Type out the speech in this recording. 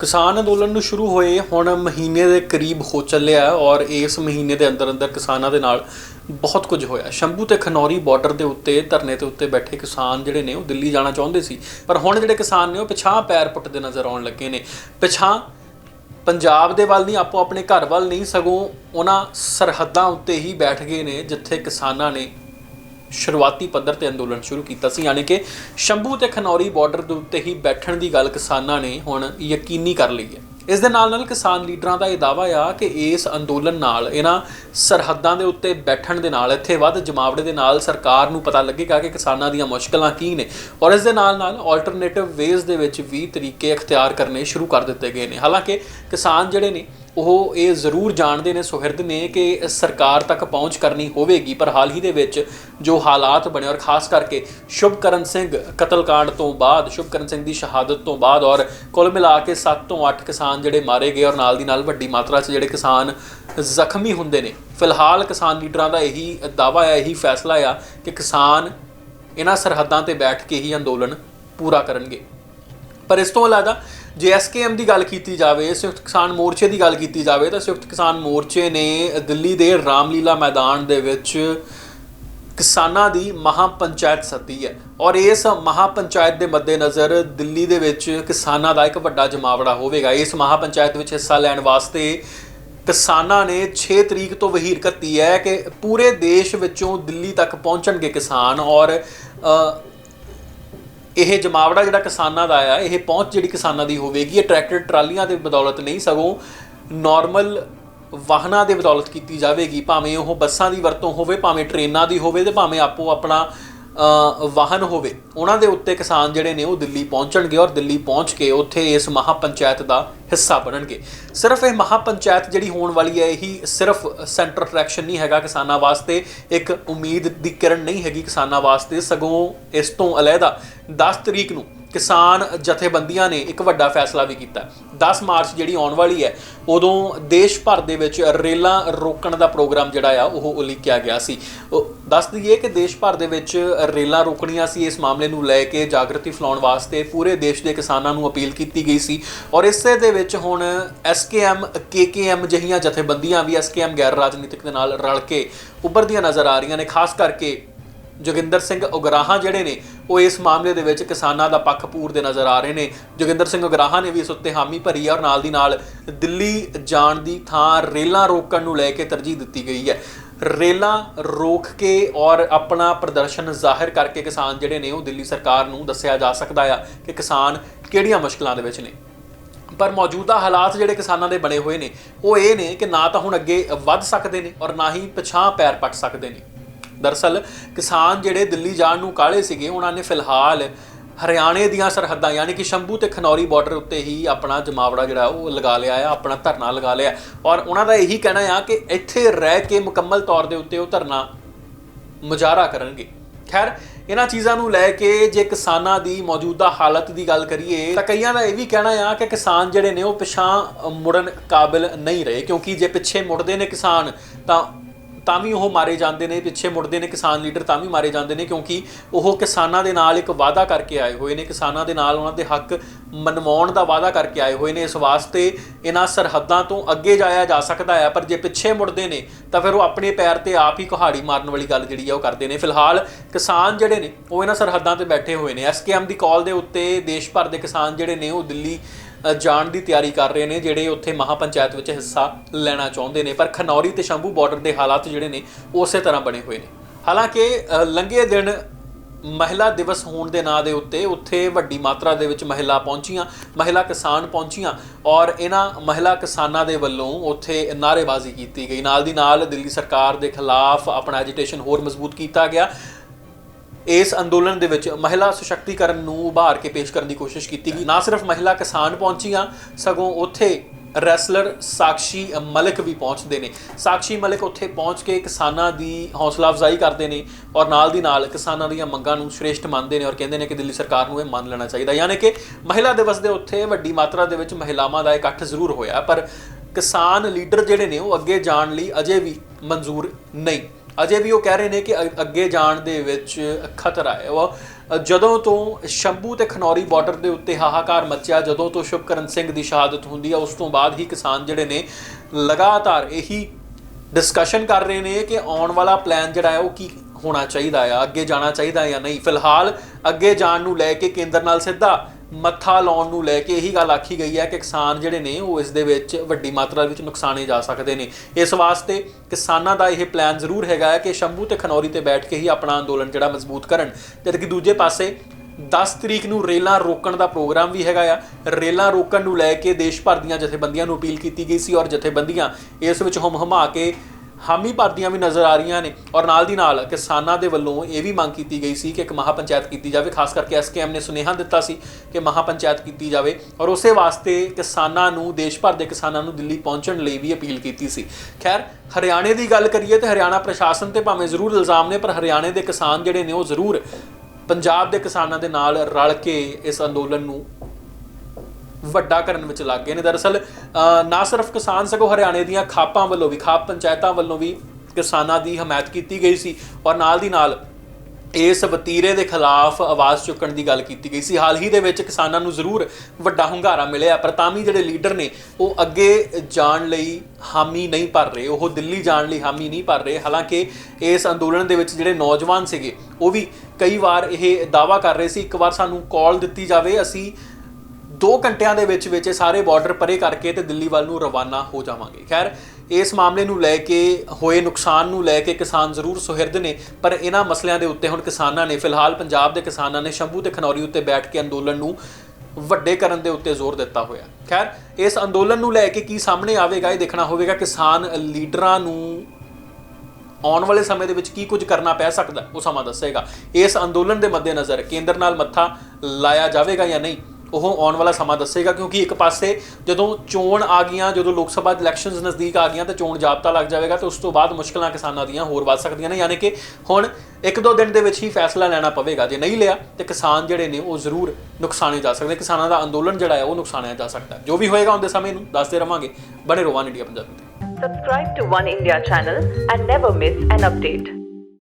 ਕਿਸਾਨ ਅੰਦੋਲਨ ਨੂੰ ਸ਼ੁਰੂ ਹੋਏ ਹੁਣ ਮਹੀਨੇ ਦੇ ਕਰੀਬ ਹੋ ਚੱਲਿਆ ਔਰ ਇਸ ਮਹੀਨੇ ਦੇ ਅੰਦਰ ਅੰਦਰ ਕਿਸਾਨਾਂ ਦੇ ਨਾਲ ਬਹੁਤ ਕੁਝ ਹੋਇਆ। ਸ਼ੰਭੂ ਤੇ ਖਨੌਰੀ ਬਾਰਡਰ ਦੇ ਉੱਤੇ, ਧਰਨੇ ਤੇ ਉੱਤੇ ਬੈਠੇ ਕਿਸਾਨ ਜਿਹੜੇ ਨੇ ਉਹ ਦਿੱਲੀ ਜਾਣਾ ਚਾਹੁੰਦੇ ਸੀ। ਪਰ ਹੁਣ ਜਿਹੜੇ ਕਿਸਾਨ ਨੇ ਉਹ ਪਿਛਾਂ ਪੈਰ ਪੁੱਟਦੇ ਨਜ਼ਰ ਆਉਣ ਲੱਗੇ ਨੇ। ਪਿਛਾਂ ਪੰਜਾਬ ਦੇ ਵੱਲ ਨਹੀਂ ਆਪੋ ਆਪਣੇ ਘਰ ਵੱਲ ਨਹੀਂ, ਸਗੋਂ ਉਹਨਾਂ ਸਰਹੱਦਾਂ ਉੱਤੇ ਹੀ ਬੈਠ ਗਏ ਨੇ ਜਿੱਥੇ ਕਿਸਾਨਾਂ ਨੇ ਸ਼ੁਰੂਆਤੀ ਪੱਧਰ ਤੇ ਅੰਦੋਲਨ ਸ਼ੁਰੂ ਕੀਤਾ ਸੀ, ਯਾਨੀ ਕਿ ਸ਼ੰਭੂ ਤੇ ਖਨੌਰੀ ਬਾਰਡਰ ਦੇ ਉੱਤੇ ਹੀ ਬੈਠਣ ਦੀ ਗੱਲ ਕਿਸਾਨਾਂ ਨੇ ਹੁਣ ਯਕੀਨੀ ਕਰ ਲਈ ਹੈ। ਇਸ ਦੇ ਨਾਲ ਨਾਲ ਕਿਸਾਨ ਲੀਡਰਾਂ ਦਾ ਇਹ ਦਾਵਾ ਆ ਕਿ ਇਸ ਅੰਦੋਲਨ ਨਾਲ ਇਹਨਾਂ ਸਰਹੱਦਾਂ ਦੇ ਉੱਤੇ ਬੈਠਣ ਦੇ ਨਾਲ, ਇੱਥੇ ਵੱਧ ਜਮਾਵੜੇ ਦੇ ਨਾਲ ਸਰਕਾਰ ਨੂੰ ਪਤਾ ਲੱਗੇਗਾ ਕਿ ਕਿਸਾਨਾਂ ਦੀਆਂ ਮੁਸ਼ਕਲਾਂ ਕੀ ਨੇ ਔਰ ਇਸ ਦੇ ਨਾਲ ਨਾਲ ਆਲਟਰਨੇਟਿਵ ਵੇਜ਼ ਦੇ ਵਿੱਚ ਵੀ ਤਰੀਕੇ ਅਖਤਿਆਰ ਕਰਨੇ ਸ਼ੁਰੂ ਕਰ ਦਿੱਤੇ ਗਏ ਨੇ। ਹਾਲਾਂਕਿ ਕਿਸਾਨ ਜਿਹੜੇ ਨੇ ਉਹ ਇਹ ਜ਼ਰੂਰ ਜਾਣਦੇ ਨੇ ਸੁਹਿਰਦ ਨੇ ਕਿ ਸਰਕਾਰ ਤੱਕ ਪਹੁੰਚ ਕਰਨੀ ਹੋਵੇਗੀ, ਪਰ ਹਾਲ ਹੀ ਦੇ ਵਿੱਚ ਜੋ ਹਾਲਾਤ ਬਣੇ ਔਰ ਖਾਸ ਕਰਕੇ ਸ਼ੁਭਕਰਨ ਸਿੰਘ ਕਤਲकांड ਤੋਂ ਬਾਅਦ, ਸ਼ੁਭਕਰਨ ਸਿੰਘ ਦੀ ਸ਼ਹਾਦਤ ਤੋਂ ਬਾਅਦ ਔਰ ਕੁੱਲ ਮਿਲਾ ਕੇ 7 ਤੋਂ 8 ਕਿਸਾਨ ਜਿਹੜੇ ਮਾਰੇ ਗਏ ਔਰ ਨਾਲ ਦੀ ਨਾਲ ਵੱਡੀ ਮਾਤਰਾ 'ਚ ਜਿਹੜੇ ਕਿਸਾਨ ਜ਼ਖਮੀ ਹੁੰਦੇ ਨੇ। ਫਿਲਹਾਲ ਕਿਸਾਨ ਲੀਡਰਾਂ ਦਾ ਇਹੀ ਦਾਵਾ ਹੈ ਇਹੀ ਫੈਸਲਾ ਆ ਕਿ ਕਿਸਾਨ ਇਹਨਾਂ ਸਰਹੱਦਾਂ ਤੇ ਬੈਠ ਕੇ ਹੀ ਅੰਦੋਲਨ ਪੂਰਾ ਕਰਨਗੇ। ਪਰ ਇਸ ਤੋਂ ਇਲਾਵਾ ਜੇ ਐਸਕੇਐਮ ਦੀ ਗੱਲ ਕੀਤੀ ਜਾਵੇ ਸੰਯੁਕਤ ਕਿਸਾਨ ਮੋਰਚੇ ਦੀ ਗੱਲ ਕੀਤੀ ਜਾਵੇ, ਤਾਂ ਸੰਯੁਕਤ ਕਿਸਾਨ ਮੋਰਚੇ ਨੇ ਦਿੱਲੀ ਦੇ ਰਾਮਲੀਲਾ ਮੈਦਾਨ ਦੇ ਵਿੱਚ ਕਿਸਾਨਾਂ ਦੀ ਮਹਾ ਪੰਚਾਇਤ ਸੱਦੀ ਹੈ। ਔਰ ਇਸ ਮਹਾ ਪੰਚਾਇਤ ਦੇ ਮੱਦੇਨਜ਼ਰ ਦਿੱਲੀ ਦੇ ਵਿੱਚ ਕਿਸਾਨਾਂ ਦਾ ਇੱਕ ਵੱਡਾ ਜਮਾਵੜਾ ਹੋਵੇਗਾ। ਇਸ ਮਹਾ ਪੰਚਾਇਤ ਵਿੱਚ ਹਿੱਸਾ ਲੈਣ ਵਾਸਤੇ ਕਿਸਾਨਾਂ ਨੇ 6 ਤਰੀਕ ਤੋਂ ਵਹੀਰ ਕੱਤੀ ਹੈ ਕਿ ਪੂਰੇ ਦੇਸ਼ ਵਿੱਚੋਂ ਦਿੱਲੀ ਤੱਕ ਪਹੁੰਚਣਗੇ ਕਿਸਾਨ। ਔਰ ਇਹ ਜਮਾਵੜਾ ਜਿਹੜਾ ਕਿਸਾਨਾਂ ਦਾ ਆ, ਇਹ ਪਹੁੰਚ ਜਿਹੜੀ ਕਿਸਾਨਾਂ ਦੀ ਹੋਵੇਗੀ, ਇਹ ਟਰੈਕਟਰ ਟਰਾਲੀਆਂ ਦੇ ਬਦੌਲਤ ਨਹੀਂ, ਸਗੋਂ ਨਾਰਮਲ ਵਾਹਨਾਂ ਦੇ ਬਦੌਲਤ ਕੀਤੀ ਜਾਵੇਗੀ, ਭਾਵੇਂ ਉਹ ਬੱਸਾਂ ਦੀ ਵਰਤੋਂ ਹੋਵੇ, ਭਾਵੇਂ ਟ੍ਰੇਨਾਂ ਦੀ ਹੋਵੇ ਤੇ ਭਾਵੇਂ ਆਪੋ ਆਪਣਾ ਵਾਹਨ ਹੋਵੇ, ਉਹਨਾਂ ਦੇ ਉੱਤੇ ਕਿਸਾਨ ਜਿਹੜੇ ਨੇ ਉਹ ਦਿੱਲੀ ਪਹੁੰਚਣਗੇ ਔਰ ਦਿੱਲੀ ਪਹੁੰਚ ਕੇ ਉੱਥੇ ਇਸ ਮਹਾ ਪੰਚਾਇਤ ਦਾ ਹਿੱਸਾ ਬਣਨਗੇ। ਸਿਰਫ ਇਹ ਮਹਾ ਪੰਚਾਇਤ ਜਿਹੜੀ ਹੋਣ ਵਾਲੀ ਹੈ, ਇਹੀ ਸਿਰਫ ਸੈਂਟਰ ਅਟਰੈਕਸ਼ਨ ਨਹੀਂ ਹੈਗਾ ਕਿਸਾਨਾਂ ਵਾਸਤੇ, ਇੱਕ ਉਮੀਦ ਦੀ ਕਿਰਨ ਨਹੀਂ ਹੈਗੀ ਕਿਸਾਨਾਂ ਵਾਸਤੇ। ਸਗੋਂ ਇਸ ਤੋਂ ਅਲੱਗਾ 10 ਤਰੀਕ ਨੂੰ ਕਿਸਾਨ ਜਥੇਬੰਦੀਆਂ ਨੇ ਇੱਕ ਵੱਡਾ ਫੈਸਲਾ ਵੀ ਕੀਤਾ। 10 ਮਾਰਚ ਜਿਹੜੀ ਆਉਣ ਵਾਲੀ ਹੈ, ਉਦੋਂ ਦੇਸ਼ ਭਰ ਦੇ ਵਿੱਚ ਰੇਲਾਂ ਰੋਕਣ ਦਾ ਪ੍ਰੋਗਰਾਮ ਜਿਹੜਾ ਆ, ਉਹ ਉਲੀਕਿਆ ਗਿਆ ਸੀ। ਉਹ ਦੱਸ ਦਈਏ ਕਿ ਦੇਸ਼ ਭਰ ਦੇ ਵਿੱਚ ਰੇਲਾਂ ਰੋਕਣੀਆਂ ਸੀ। ਇਸ ਮਾਮਲੇ ਨੂੰ ਲੈ ਕੇ ਜਾਗਰਤੀ ਫੈਲਾਉਣ ਵਾਸਤੇ ਪੂਰੇ ਦੇਸ਼ ਦੇ ਕਿਸਾਨਾਂ ਨੂੰ ਅਪੀਲ ਕੀਤੀ ਗਈ ਸੀ। ਔਰ ਇਸੇ ਦੇ ਵਿੱਚ ਹੁਣ ਐਸਕੇਐਮ ਕੇਕੇਐਮ ਜਿਹੀਆਂ ਜਥੇਬੰਦੀਆਂ ਵੀ ਐਸਕੇਐਮ ਗੈਰ ਰਾਜਨੀਤਿਕ ਦੇ ਨਾਲ ਰਲ ਕੇ ਉੱਭਰਦੀਆਂ ਨਜ਼ਰ ਆ ਰਹੀਆਂ ਨੇ, ਖਾਸ ਕਰਕੇ ਜੋਗਿੰਦਰ ਸਿੰਘ ਉਗਰਾਹਾਂ ਜਿਹੜੇ ਨੇ, ਉਹ ਇਸ ਮਾਮਲੇ ਦੇ ਵਿੱਚ ਕਿਸਾਨਾਂ ਦਾ ਪੱਖ ਪੂਰਦੇ ਨਜ਼ਰ ਆ ਰਹੇ ਨੇ। ਜੋਗਿੰਦਰ ਸਿੰਘ ਉਗਰਾਹਾਂ ਨੇ ਵੀ ਇਸ ਉੱਤੇ ਹਾਮੀ ਭਰੀ ਹੈ ਔਰ ਨਾਲ ਦੀ ਨਾਲ ਦਿੱਲੀ ਜਾਣ ਦੀ ਥਾਂ ਰੇਲਾਂ ਰੋਕਣ ਨੂੰ ਲੈ ਕੇ ਤਰਜੀਹ ਦਿੱਤੀ ਗਈ ਹੈ। ਰੇਲਾਂ ਰੋਕ ਕੇ ਔਰ ਆਪਣਾ ਪ੍ਰਦਰਸ਼ਨ ਜ਼ਾਹਿਰ ਕਰਕੇ ਕਿਸਾਨ ਜਿਹੜੇ ਨੇ, ਉਹ ਦਿੱਲੀ ਸਰਕਾਰ ਨੂੰ ਦੱਸਿਆ ਜਾ ਸਕਦਾ ਆ ਕਿ ਕਿਸਾਨ ਕਿਹੜੀਆਂ ਮੁਸ਼ਕਲਾਂ ਦੇ ਵਿੱਚ ਨੇ। ਪਰ ਮੌਜੂਦਾ ਹਾਲਾਤ ਜਿਹੜੇ ਕਿਸਾਨਾਂ ਦੇ ਬਣੇ ਹੋਏ ਨੇ, ਉਹ ਇਹ ਨੇ ਕਿ ਨਾ ਤਾਂ ਹੁਣ ਅੱਗੇ ਵੱਧ ਸਕਦੇ ਨੇ ਔਰ ਨਾ ਹੀ ਪਿਛਾਂ ਪੈਰ ਪੱਟ ਸਕਦੇ ਨੇ। ਦਰਸਲ ਕਿਸਾਨ ਜਿਹੜੇ ਦਿੱਲੀ ਜਾਣ ਨੂੰ ਕਾਲੇ ਸੀਗੇ, ਉਹਨਾਂ ਨੇ ਫਿਲਹਾਲ ਹਰਿਆਣੇ ਦੀਆਂ ਸਰਹੱਦਾਂ, ਯਾਨੀ ਕਿ ਸ਼ੰਭੂ ਤੇ ਖਨੌਰੀ ਬਾਰਡਰ ਉੱਤੇ ਹੀ ਆਪਣਾ ਜਮਾਵੜਾ ਜਿਹੜਾ, ਉਹ ਲਗਾ ਲਿਆ ਆ, ਆਪਣਾ ਧਰਨਾ ਲਗਾ ਲਿਆ। ਔਰ ਉਹਨਾਂ ਦਾ ਇਹੀ ਕਹਿਣਾ ਆ ਕਿ ਇੱਥੇ ਰਹਿ ਕੇ ਮੁਕੰਮਲ ਤੌਰ ਦੇ ਉੱਤੇ ਉਹ ਧਰਨਾ ਮੁਜ਼ਾਹਰਾ ਕਰਨਗੇ। ਖੈਰ, ਇਹਨਾਂ ਚੀਜ਼ਾਂ ਨੂੰ ਲੈ ਕੇ ਜੇ ਕਿਸਾਨਾਂ ਦੀ ਮੌਜੂਦਾ ਹਾਲਤ ਦੀ ਗੱਲ ਕਰੀਏ, ਤਾਂ ਕਈਆਂ ਦਾ ਇਹ ਵੀ ਕਹਿਣਾ ਆ ਕਿ ਕਿਸਾਨ ਜਿਹੜੇ ਨੇ ਉਹ ਪਿਛਾਂ ਮੁੜਨ ਕਾਬਿਲ ਨਹੀਂ ਰਹੇ, ਕਿਉਂਕਿ ਜੇ ਪਿੱਛੇ ਮੁੜਦੇ ਨੇ ਕਿਸਾਨ, ਤਾਂ ਤਾਂ ਵੀ ਉਹ ਮਾਰੇ ਜਾਂਦੇ ਨੇ, ਪਿੱਛੇ ਮੁੜਦੇ ਨੇ ਕਿਸਾਨ ਲੀਡਰ ਤਾਂ ਵੀ ਮਾਰੇ ਜਾਂਦੇ ਨੇ ਕਿਉਂਕਿ ਉਹ ਕਿਸਾਨਾਂ ਦੇ ਨਾਲ ਇੱਕ ਵਾਅਦਾ ਕਰਕੇ ਆਏ ਹੋਏ ਨੇ, ਕਿਸਾਨਾਂ ਦੇ ਨਾਲ ਉਹਨਾਂ ਦੇ ਹੱਕ ਮਨਵਾਉਣ ਦਾ ਵਾਅਦਾ ਕਰਕੇ ਆਏ ਹੋਏ ਨੇ। ਇਸ ਵਾਸਤੇ ਇਹਨਾਂ ਸਰਹੱਦਾਂ ਤੋਂ ਅੱਗੇ ਜਾਇਆ ਜਾ ਸਕਦਾ ਹੈ, ਪਰ ਜੇ ਪਿੱਛੇ ਮੁੜਦੇ ਨੇ, ਤਾਂ ਫਿਰ ਉਹ ਆਪਣੇ ਪੈਰ ਤੇ ਆਪ ਹੀ ਕੁਹਾੜੀ ਮਾਰਨ ਵਾਲੀ ਗੱਲ ਜਿਹੜੀ ਆ ਉਹ ਕਰਦੇ ਨੇ। ਫਿਲਹਾਲ ਕਿਸਾਨ ਜਿਹੜੇ ਨੇ, ਉਹ ਇਹਨਾਂ ਸਰਹੱਦਾਂ ਤੇ ਬੈਠੇ ਹੋਏ ਨੇ। ਐਸਕੇਐਮ ਦੀ ਕਾਲ ਦੇ ਉੱਤੇ ਦੇਸ਼ ਭਰ ਦੇ ਕਿਸਾਨ ਜਿਹੜੇ ਨੇ, ਉਹ ਦਿੱਲੀ ਜਾਣ ਦੀ ਤਿਆਰੀ ਕਰ ਰਹੇ ਨੇ ਜਿਹੜੇ ਉੱਥੇ ਮਹਾ ਪੰਚਾਇਤ ਵਿੱਚ ਹਿੱਸਾ ਲੈਣਾ ਚਾਹੁੰਦੇ ਨੇ ਪਰ ਖਨੌਰੀ ਤੇ ਸ਼ੰਭੂ ਬਾਰਡਰ ਦੇ ਹਾਲਾਤ ਜਿਹੜੇ ਨੇ ਉਹ ਉਸੇ ਤਰ੍ਹਾਂ ਬਣੇ ਹੋਏ ਨੇ। ਹਾਲਾਂਕਿ ਅ, ਲੰਘੇ ਦਿਨ ਮਹਿਲਾ ਦਿਵਸ ਹੋਣ ਦੇ ਨਾਂ ਦੇ ਉੱਤੇ ਉੱਥੇ ਵੱਡੀ ਮਾਤਰਾ ਦੇ ਵਿੱਚ ਮਹਿਲਾ ਪਹੁੰਚੀਆਂ ਮਹਿਲਾ ਕਿਸਾਨ ਪਹੁੰਚੀਆਂ ਔਰ ਇਹਨਾਂ ਮਹਿਲਾ ਕਿਸਾਨਾਂ ਦੇ ਵੱਲੋਂ ਉੱਥੇ ਨਾਅਰੇਬਾਜ਼ੀ ਕੀਤੀ ਗਈ। ਨਾਲ ਦੀ ਨਾਲ ਦਿੱਲੀ ਸਰਕਾਰ ਦੇ ਖਿਲਾਫ ਆਪਣਾ ਐਜੀਟੇਸ਼ਨ ਹੋਰ ਮਜ਼ਬੂਤ ਕੀਤਾ ਗਿਆ। ਇਸ ਅੰਦੋਲਨ ਦੇ ਵਿੱਚ ਮਹਿਲਾ ਸਸ਼ਕਤੀਕਰਨ ਨੂੰ ਉਭਾਰ ਕੇ ਪੇਸ਼ ਕਰਨ ਦੀ ਕੋਸ਼ਿਸ਼ ਕੀਤੀ ਗਈ। ਨਾ ਸਿਰਫ ਮਹਿਲਾ ਕਿਸਾਨ ਪਹੁੰਚੀਆਂ, ਸਗੋਂ ਉੱਥੇ ਰੈਸਲਰ ਸਾਕਸ਼ੀ ਮਲਿਕ ਵੀ ਪਹੁੰਚਦੇ ਨੇ। ਸਾਕਸ਼ੀ ਮਲਿਕ ਉੱਥੇ ਪਹੁੰਚ ਕੇ ਕਿਸਾਨਾਂ ਦੀ ਹੌਸਲਾ ਅਫਜ਼ਾਈ ਕਰਦੇ ਨੇ ਔਰ ਨਾਲ ਦੀ ਨਾਲ ਕਿਸਾਨਾਂ ਦੀਆਂ ਮੰਗਾਂ ਨੂੰ ਸ਼੍ਰੇਸ਼ਟ ਮੰਨਦੇ ਨੇ ਔਰ ਕਹਿੰਦੇ ਨੇ ਕਿ ਦਿੱਲੀ ਸਰਕਾਰ ਨੂੰ ਇਹ ਮੰਨ ਲੈਣਾ ਚਾਹੀਦਾ। ਯਾਨੀ ਕਿ ਮਹਿਲਾ ਦਿਵਸ ਦੇ ਉੱਥੇ ਵੱਡੀ ਮਾਤਰਾ ਦੇ ਵਿੱਚ ਮਹਿਲਾਵਾਂ ਦਾ ਇਕੱਠ ਜ਼ਰੂਰ ਹੋਇਆ, ਪਰ ਕਿਸਾਨ ਲੀਡਰ ਜਿਹੜੇ ਨੇ ਉਹ ਅੱਗੇ ਜਾਣ ਲਈ ਅਜੇ ਵੀ ਮਨਜ਼ੂਰ ਨਹੀਂ। ਅਜੇ ਵੀ ਉਹ ਕਹਿ ਰਹੇ ਨੇ ਕਿ ਅੱਗੇ ਜਾਣ ਦੇ ਵਿੱਚ ਖਤਰਾ ਹੈ। ਉਹ ਜਦੋਂ ਤੋਂ ਸ਼ੰਭੂ ਤੇ ਖਨੌਰੀ ਬਾਰਡਰ ਦੇ ਉੱਤੇ ਹਾਹਾਕਾਰ ਮਚਿਆ, ਜਦੋਂ ਤੋਂ ਸ਼ੁਭਕਰਨ ਸਿੰਘ ਦੀ ਸ਼ਹਾਦਤ ਹੁੰਦੀ ਆ, ਉਸ ਤੋਂ ਬਾਅਦ ਹੀ ਕਿਸਾਨ ਜਿਹੜੇ ਨੇ ਲਗਾਤਾਰ ਇਹੀ ਡਿਸਕਸ਼ਨ ਕਰ ਰਹੇ ਨੇ ਕਿ ਆਉਣ ਵਾਲਾ ਪਲਾਨ ਜਿਹੜਾ ਹੈ, ਉਹ ਕੀ ਹੋਣਾ ਚਾਹੀਦਾ ਆ, ਅੱਗੇ ਜਾਣਾ ਚਾਹੀਦਾ ਜਾਂ ਨਹੀਂ। ਫਿਲਹਾਲ ਅੱਗੇ ਜਾਣ ਨੂੰ ਲੈ ਕੇ ਕੇਂਦਰ ਨਾਲ ਸਿੱਧਾ ਮੱਥਾ ਲਾਉਣ ਨੂੰ ਲੈ ਕੇ ਇਹੀ ਗੱਲ ਆਖੀ ਗਈ ਹੈ ਕਿ ਕਿਸਾਨ ਜਿਹੜੇ ਨੇ ਉਹ ਇਸ ਦੇ ਵਿੱਚ ਵੱਡੀ ਮਾਤਰਾ ਵਿੱਚ ਨੁਕਸਾਨੇ ਜਾ ਸਕਦੇ ਨੇ। ਇਸ ਵਾਸਤੇ ਕਿਸਾਨਾਂ ਦਾ ਇਹ ਪਲਾਨ ਜ਼ਰੂਰ ਹੈਗਾ ਹੈ ਕਿ ਸ਼ੰਭੂ ਤੇ ਖਨੌਰੀ ਤੇ ਬੈਠ ਕੇ ਹੀ ਆਪਣਾ ਅੰਦੋਲਨ ਜਿਹੜਾ ਮਜ਼ਬੂਤ ਕਰਨ। ਜਦਕਿ ਦੂਜੇ ਪਾਸੇ 10 ਤਰੀਕ ਨੂੰ ਰੇਲਾਂ ਰੋਕਣ ਦਾ ਪ੍ਰੋਗਰਾਮ ਵੀ ਹੈਗਾ ਆ। ਰੇਲਾਂ ਰੋਕਣ ਨੂੰ ਲੈ ਕੇ ਦੇਸ਼ ਭਰ ਦੀਆਂ ਜਥੇਬੰਦੀਆਂ ਨੂੰ ਅਪੀਲ ਕੀਤੀ ਗਈ ਸੀ ਔਰ ਜਥੇਬੰਦੀਆਂ ਇਸ ਵਿੱਚ ਹਮ ਹਮਾ ਕੇ ਹਾਮੀ ਭਰਦੀਆਂ ਵੀ ਨਜ਼ਰ ਆ ਰਹੀਆਂ ਨੇ। ਔਰ ਨਾਲ ਦੀ ਨਾਲ ਕਿਸਾਨਾਂ ਦੇ ਵੱਲੋਂ ਇਹ ਵੀ ਮੰਗ ਕੀਤੀ ਗਈ ਸੀ ਕਿ ਇੱਕ ਮਹਾ ਪੰਚਾਇਤ ਕੀਤੀ ਜਾਵੇ। ਖਾਸ ਕਰਕੇ ਐਸਕੇਐਮ ਨੇ ਸੁਨੇਹਾ ਦਿੱਤਾ ਸੀ ਕਿ ਮਹਾ ਪੰਚਾਇਤ ਕੀਤੀ ਜਾਵੇ। ਔਰ ਉਸੇ ਵਾਸਤੇ ਕਿਸਾਨਾਂ ਨੂੰ, ਦੇਸ਼ ਭਰ ਦੇ ਕਿਸਾਨਾਂ ਨੂੰ ਦਿੱਲੀ ਪਹੁੰਚਣ ਲਈ ਵੀ ਅਪੀਲ ਕੀਤੀ ਸੀ। ਖੈਰ, ਹਰਿਆਣੇ ਦੀ ਗੱਲ ਕਰੀਏ ਤੇ ਹਰਿਆਣਾ ਪ੍ਰਸ਼ਾਸਨ ਤੇ ਭਾਵੇਂ ਜ਼ਰੂਰ ਇਲਜ਼ਾਮ ਨੇ, ਪਰ ਹਰਿਆਣੇ ਦੇ ਕਿਸਾਨ ਜਿਹੜੇ ਨੇ ਉਹ ਜ਼ਰੂਰ ਪੰਜਾਬ ਦੇ ਕਿਸਾਨਾਂ ਦੇ ਨਾਲ ਰਲ ਕੇ ਇਸ ਅੰਦੋਲਨ ਨੂੰ ਵੱਡਾ ਕਰਨ ਵਿੱਚ ਲੱਗ ਗਏ ਨੇ। ਦਰਅਸਲ ਨਾ ਸਿਰਫ ਕਿਸਾਨ ਸਗੋਂ ਹਰਿਆਣੇ ਦੀਆਂ ਖਾਪਾਂ ਵੱਲੋਂ ਵੀ, ਖਾਪ ਪੰਚਾਇਤਾਂ ਵੱਲੋਂ ਵੀ ਕਿਸਾਨਾਂ ਦੀ ਹਮਾਇਤ ਕੀਤੀ ਗਈ ਸੀ ਔਰ ਨਾਲ ਦੀ ਨਾਲ ਇਸ ਵਤੀਰੇ ਦੇ ਖਿਲਾਫ ਆਵਾਜ਼ ਚੁੱਕਣ ਦੀ ਗੱਲ ਕੀਤੀ ਗਈ ਸੀ। ਹਾਲ ਹੀ ਦੇ ਵਿੱਚ ਕਿਸਾਨਾਂ ਨੂੰ ਜ਼ਰੂਰ ਵੱਡਾ ਹੁੰਗਾਰਾ ਮਿਲਿਆ, ਪਰ ਤਾਂ ਵੀ ਜਿਹੜੇ ਲੀਡਰ ਨੇ, ਉਹ ਅੱਗੇ ਜਾਣ ਲਈ ਹਾਮੀ ਨਹੀਂ ਭਰ ਰਹੇ, ਉਹ ਦਿੱਲੀ ਜਾਣ ਲਈ ਹਾਮੀ ਨਹੀਂ ਭਰ ਰਹੇ। ਹਾਲਾਂਕਿ ਇਸ ਅੰਦੋਲਨ ਦੇ ਵਿੱਚ ਜਿਹੜੇ ਨੌਜਵਾਨ ਸੀਗੇ, ਉਹ ਵੀ ਕਈ ਵਾਰ ਇਹ ਦਾਵਾ ਕਰ ਰਹੇ ਸੀ, ਇੱਕ ਵਾਰ ਸਾਨੂੰ ਕਾਲ ਦਿੱਤੀ ਜਾਵੇ, ਅਸੀਂ 2 ਘੰਟਿਆਂ ਦੇ ਵਿੱਚ ਵਿੱਚ ਇਹ ਸਾਰੇ ਬਾਰਡਰ ਪਰੇ ਕਰਕੇ ਤੇ ਦਿੱਲੀ ਵੱਲ ਨੂੰ ਰਵਾਨਾ ਹੋ ਜਾਵਾਂਗੇ। ਖੈਰ, ਇਸ ਮਾਮਲੇ ਨੂੰ ਲੈ ਕੇ ਹੋਏ ਨੁਕਸਾਨ ਨੂੰ ਲੈ ਕੇ ਕਿਸਾਨ ਜ਼ਰੂਰ ਸੁਹਿਰਦ ਨੇ, ਪਰ ਇਹਨਾਂ ਮਸਲਿਆਂ ਦੇ ਉੱਤੇ ਹੁਣ ਕਿਸਾਨਾਂ ਨੇ, ਫਿਲਹਾਲ ਪੰਜਾਬ ਦੇ ਕਿਸਾਨਾਂ ਨੇ ਸ਼ੰਭੂ ਤੇ ਖਨੌਰੀ ਉੱਤੇ ਬੈਠ ਕੇ ਅੰਦੋਲਨ ਨੂੰ ਵੱਡੇ ਕਰਨ ਦੇ ਉੱਤੇ ਜ਼ੋਰ ਦਿੱਤਾ ਹੋਇਆ। ਖੈਰ, ਇਸ ਅੰਦੋਲਨ ਨੂੰ ਲੈ ਕੇ ਕੀ ਸਾਹਮਣੇ ਆਵੇਗਾ, ਇਹ ਦੇਖਣਾ ਹੋਵੇਗਾ ਕਿਸਾਨ ਲੀਡਰਾਂ ਨੂੰ ਆਉਣ ਵਾਲੇ ਸਮੇਂ ਦੇ ਵਿੱਚ ਕੀ ਕੁਝ ਕਰਨਾ ਪੈ ਸਕਦਾ, ਉਹ ਸਮਾਂ ਦੱਸੇਗਾ। ਇਸ ਅੰਦੋਲਨ ਦੇ ਮੱਦੇਨਜ਼ਰ ਕੇਂਦਰ ਨਾਲ ਮੱਥਾ ਲਾਇਆ ਜਾਵੇਗਾ ਜਾਂ ਨਹੀਂ? ਉਹ ਆਉਣ ਵਾਲਾ ਸਮਾਂ ਦੱਸੇਗਾ, ਕਿਉਂਕਿ ਇੱਕ ਪਾਸੇ ਜਦੋਂ ਚੋਣ ਆ ਗਈਆਂ, ਜਦੋਂ ਲੋਕ ਸਭਾ ਇਲੈਕਸ਼ਨਸ ਨਜ਼ਦੀਕ ਆ ਗਈਆਂ, ਤਾਂ ਚੋਣ ਜਾਬਤਾ ਲੱਗ ਜਾਵੇਗਾ, ਤੇ ਉਸ ਤੋਂ ਬਾਅਦ ਮੁਸ਼ਕਲਾਂ ਕਿਸਾਨਾਂ ਦੀਆਂ ਹੋਰ ਵੱਧ ਸਕਦੀਆਂ ਨੇ। ਯਾਨੀ ਕਿ ਹੁਣ ਇੱਕ ਦੋ ਦਿਨ ਦੇ ਵਿੱਚ ਹੀ ਫੈਸਲਾ ਲੈਣਾ ਪਵੇਗਾ। ਜੇ ਨਹੀਂ ਲਿਆ, ਤੇ ਕਿਸਾਨ ਜਿਹੜੇ ਨੇ, ਉਹ ਜ਼ਰੂਰ ਨੁਕਸਾਨੇ ਜਾ ਸਕਦੇ ਕਿਸਾਨਾਂ ਦਾ ਅੰਦੋਲਨ ਜਿਹੜਾ ਹੈ, ਉਹ ਨੁਕਸਾਨਿਆ ਜਾ ਸਕਦਾ ਜੋ ਵੀ ਹੋਏਗਾ ਉਹਦੇ ਸਮੇਂ ਨੂੰ ਦੱਸਦੇ ਰਵਾਂਗੇ। ਬਣੇ ਰੋਵਾਨ ਇੰਡੀਆ ਪੰਜਾਬੀ ਤੇ। Subscribe to One India channel and never miss an update.